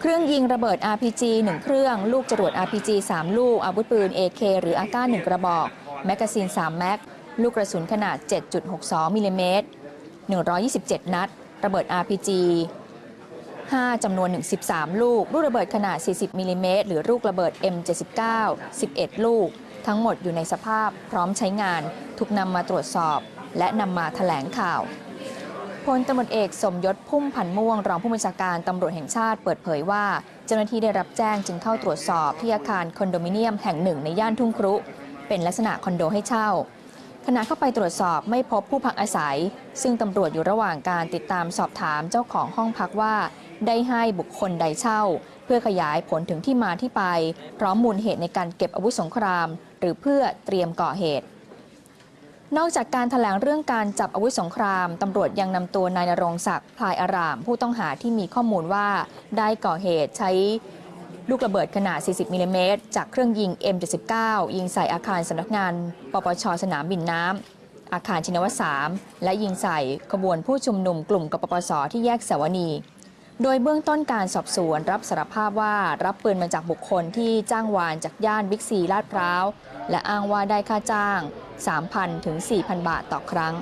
เครื่องยิงระเบิด RPG 1 เครื่อง ลูกจรวด RPG 3 ลูก อาวุธปืน AK หรืออาก้า1กระบอก แมกกาซีน 3 แม็ก ลูกกระสุนขนาด 7.62 มิลลิเมตร 127 นัด ระเบิด RPG 5 จำนวน 13 ลูก ลูกระเบิดขนาด 40 มิลลิเมตร หรือลูกระเบิด M79 11 ลูก ทั้งหมดอยู่ในสภาพพร้อมใช้งาน ถูกนำมาตรวจสอบ และนำมาแถลงข่าว พลตำรวจเอกสมยศพุ่มพันม่วง รองผู้บัญชาการตำรวจแห่งชาติเปิดเผยว่า เจ้าหน้าที่ได้รับแจ้งจึงเข้าตรวจสอบที่อาคารคอนโดมิเนียมแห่งหนึ่งในย่านทุ่งครุ เป็นลักษณะคอนโดให้เช่า ขณะเข้าไปตรวจสอบไม่พบผู้พักอาศัย ซึ่งตำรวจอยู่ระหว่างการติดตามสอบถามเจ้าของห้องพักว่า ได้ให้บุคคลใดเช่า เพื่อขยายผลถึงที่มาที่ไป พร้อมมูลเหตุในการเก็บอาวุธสงคราม หรือเพื่อเตรียมก่อเหตุ นอกจากการถแถลงเรื่องการจับอาวุธสงคราม ตำรวจยังนำตัวนายนรงศักดิ์พลายอาราม ผู้ต้องหาที่มีข้อมูลว่าได้ก่อเหตุใช้ลูกระเบิดขนาด 40 มิลลิเมตร จากเครื่องยิง M79 ยิงใส่อาคารสำนักงาน ปปช สนามบินน้ำ อาคารชินวัตร3และยิงใส่ขบวนผู้ชุมนุมกลุ่มกปปส ที่แยกสาวนี โดยเบื้องต้นการสอบสวนรับสารภาพว่ารับปืนมาจากบุคคลที่จ้างวานจากย่านบิ๊กซีลาดพร้าว และอ้างว่าได้ค่าจ้าง 3,000 ถึง 4,000 บาทต่อครั้ง